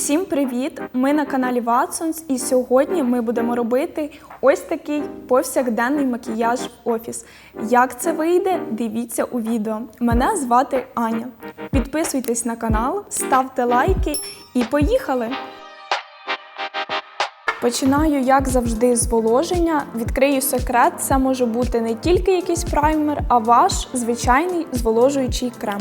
Всім привіт! Ми на каналі Watsons і сьогодні ми будемо робити ось такий повсякденний макіяж в офіс. Як це вийде, дивіться у відео. Мене звати Аня. Підписуйтесь на канал, ставте лайки і поїхали! Починаю, як завжди, з зволоження. Відкрию секрет, це може бути не тільки якийсь праймер, а ваш звичайний зволожуючий крем.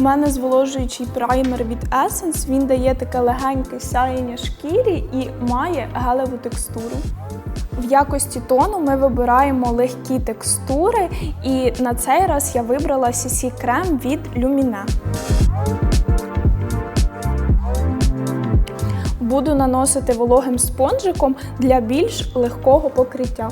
Мене зволожуючий праймер від Essence. Він дає таке легеньке сяєння шкірі і має гелеву текстуру. В якості тону ми вибираємо легкі текстури, і на цей раз я вибрала CC крем від Lumine. Буду наносити вологим спонжиком для більш легкого покриття.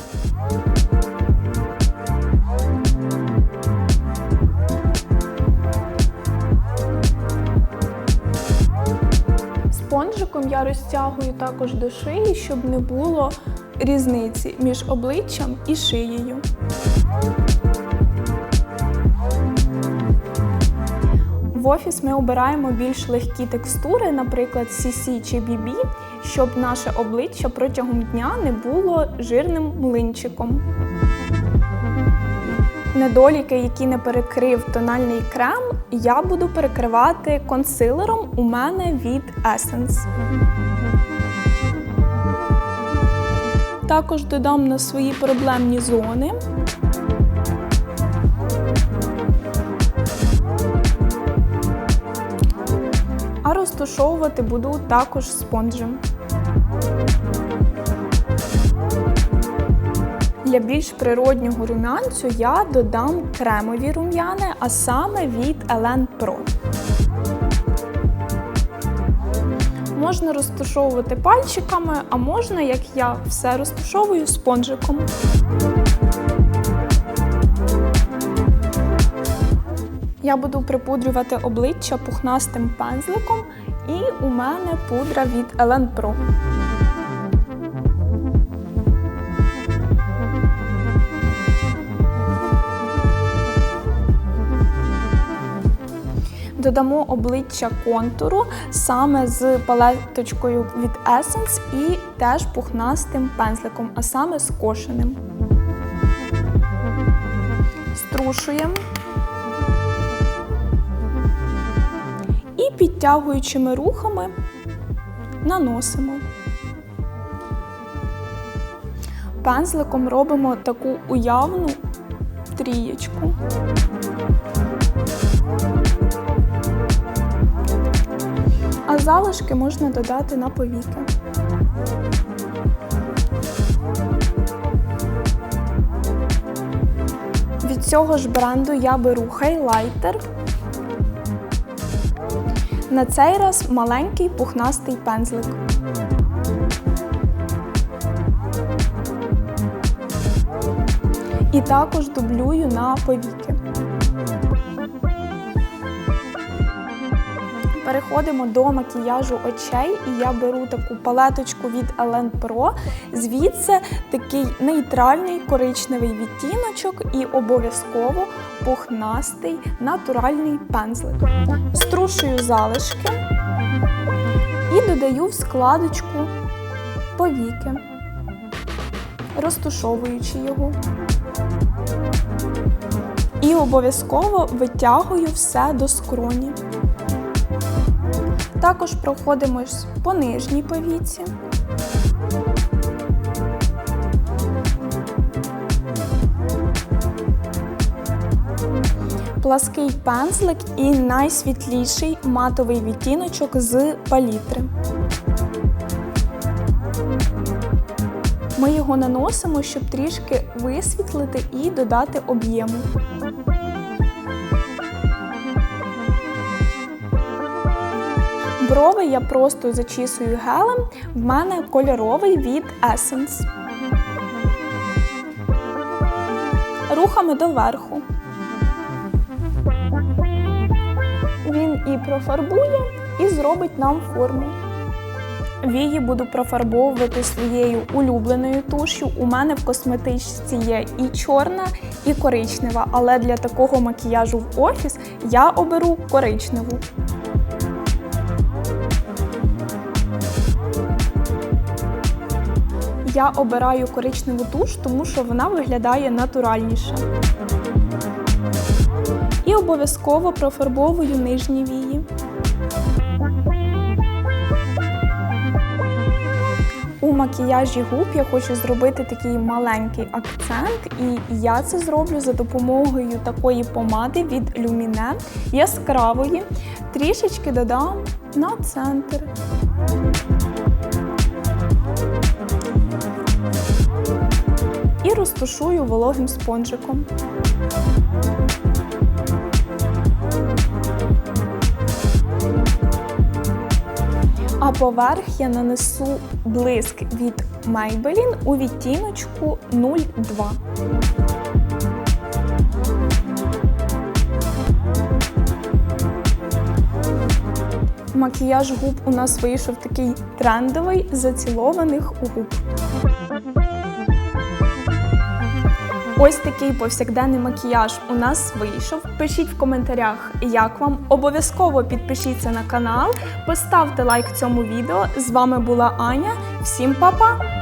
Спонжиком я розтягую також до шиї, щоб не було різниці між обличчям і шиєю. В офіс ми обираємо більш легкі текстури, наприклад, CC чи BB, щоб наше обличчя протягом дня не було жирним млинчиком. Недоліки, які не перекрив тональний крем, я буду перекривати консилером у мене від Essence. Також додам на свої проблемні зони. А розташовувати буду також спонжем. Для більш природнього румянцю я додам кремові рум'яни, а саме від Elen Pro. Можна розташовувати пальчиками, а можна, як я, все розташовую спонжиком. Я буду припудрювати обличчя пухнастим пензликом, і у мене пудра від Elen Pro. Додамо обличчя контуру саме з палеточкою від Essence і теж пухнастим пензликом, а саме скошеним. Струшуємо. І підтягуючими рухами наносимо. Пензликом робимо таку уявну трієчку. Залишки можна додати на повіки. Від цього ж бренду я беру хайлайтер. На цей раз маленький пухнастий пензлик. І також дублюю на повіки. Переходимо до макіяжу очей, і я беру таку палеточку від Elen Pro. Звідси такий нейтральний коричневий відтіночок і обов'язково пухнастий натуральний пензлик. Струшую залишки і додаю в складочку повіки, розтушовуючи його. І обов'язково витягую все до скроні. Також проходимось по нижній повіці. Плаский пензлик і найсвітліший матовий відтіночок з палітри. Ми його наносимо, щоб трішки висвітлити і додати об'єму. Брови я просто зачісую гелем. В мене кольоровий від Essence. Рухами доверху. Він і профарбує, і зробить нам форму. Вії буду профарбовувати своєю улюбленою туш'ю. У мене в косметичці є і чорна, і коричнева, але для такого макіяжу в офіс я оберу коричневу. Я обираю коричневу туш, тому що вона виглядає натуральніше. І обов'язково профарбовую нижні вії. У макіяжі губ я хочу зробити такий маленький акцент, і я це зроблю за допомогою такої помади від Lumine яскравої. Трішечки додам на центр. Розтушую вологим спонжиком. А поверх я нанесу блиск від Maybelline у відтіночку 02. Макіяж губ у нас вийшов такий трендовий, зацілованих губ. Ось такий повсякденний макіяж у нас вийшов. Пишіть в коментарях, як вам. Обов'язково підпишіться на канал, поставте лайк цьому відео. З вами була Аня. Всім па-па!